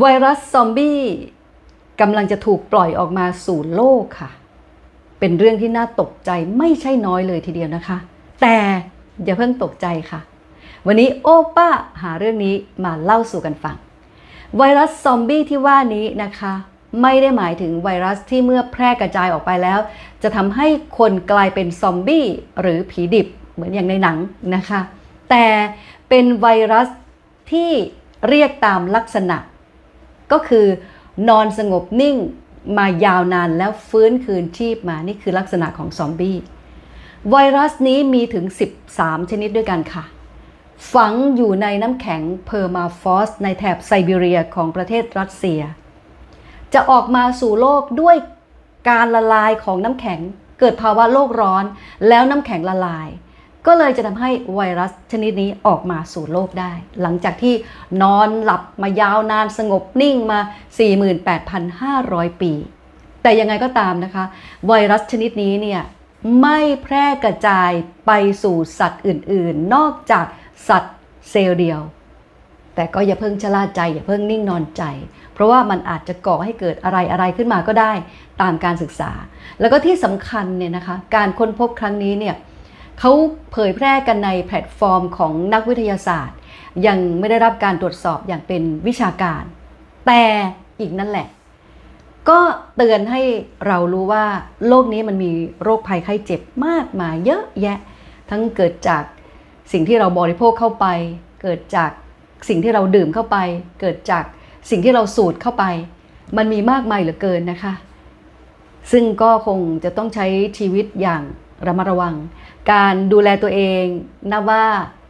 ไวรัสซอมบี้กำลังจะถูกปล่อยออกมาสู่โลกค่ะ เป็นเรื่องที่น่าตกใจไม่ใช่น้อยเลยทีเดียวนะคะ แต่อย่าเพิ่งตกใจค่ะ วันนี้โอป้าหาเรื่องนี้มาเล่าสู่กันฟัง ไวรัสซอมบี้ที่ว่านี้นะคะ ไม่ได้หมายถึงไวรัสที่เมื่อแพร่กระจายออกไปแล้ว จะทำให้คนกลายเป็นซอมบี้หรือผีดิบเหมือนอย่างในหนังนะคะ แต่เป็นไวรัสที่เรียกตามลักษณะ ก็คือนอนสงบนิ่งมายาวนานแล้วฟื้นคืนชีพมานี่คือลักษณะของซอมบี้ไวรัสนี้มีถึง 13 ชนิดด้วยกันค่ะ ฝังอยู่ในน้ำแข็งเพอร์มาฟอสในแถบไซบีเรียของประเทศรัสเซีย จะออกมาสู่โลกด้วยการละลายของน้ำแข็ง เกิดภาวะโลกร้อนแล้วน้ำแข็งละลาย ก็เลยจะทำให้ไวรัสชนิดนี้ออกมาสู่โลกได้ หลังจากที่นอนหลับมายาวนานสงบนิ่งมา 48,500 ปี แต่ยังไงก็ตามนะคะ ไวรัสชนิดนี้เนี่ยไม่แพร่กระจายไปสู่สัตว์อื่นๆ นอกจากสัตว์เซลล์เดียว แต่ก็อย่าเพิ่งชะล่าใจ อย่าเพิ่งนิ่งนอนใจ เพราะว่ามันอาจจะก่อให้เกิดอะไรอะไรขึ้นมาก็ได้ตามการศึกษา แล้วก็ที่สำคัญเนี่ยนะคะ การค้นพบครั้งนี้เนี่ย เขาเผยแพร่กันในแพลตฟอร์มของนักวิทยาศาสตร์ ยังไม่ได้รับการตรวจสอบอย่างเป็นวิชาการ แต่อีกนั่นแหละ ก็เตือนให้เรารู้ว่าโลกนี้มันมีโรคภัยไข้เจ็บมากมายเยอะแยะ ทั้งเกิดจากสิ่งที่เราบริโภคเข้าไป เกิดจากสิ่งที่เราดื่มเข้าไป เกิดจากสิ่งที่เราสูดเข้าไป มันมีมากมายเหลือเกินนะคะ ซึ่งก็คงจะต้องใช้ชีวิตอย่าง ระมัดระวัง การดูแลตัวเองนับว่า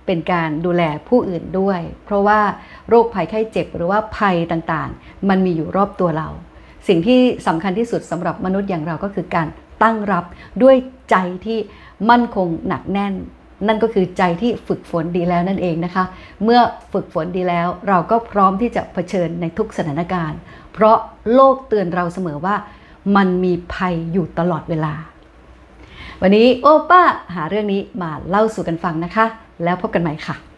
เป็นการดูแลผู้อื่นด้วย เพราะว่าโรคภัยไข้เจ็บหรือว่าภัยต่างๆ มันมีอยู่รอบตัวเรา สิ่งที่สำคัญที่สุดสำหรับมนุษย์อย่างเราก็คือการตั้งรับด้วยใจที่มั่นคงหนักแน่น นั่นก็คือใจที่ฝึกฝนดีแล้วนั่นเองนะคะ เมื่อฝึกฝนดีแล้วเราก็พร้อมที่จะเผชิญในทุกสถานการณ์ เพราะโลกเตือนเราเสมอว่า มันมีภัยอยู่ตลอดเวลา วันนี้โอป้าหาเรื่องนี้มาเล่าสู่กันฟังนะคะ แล้วพบกันใหม่ค่ะ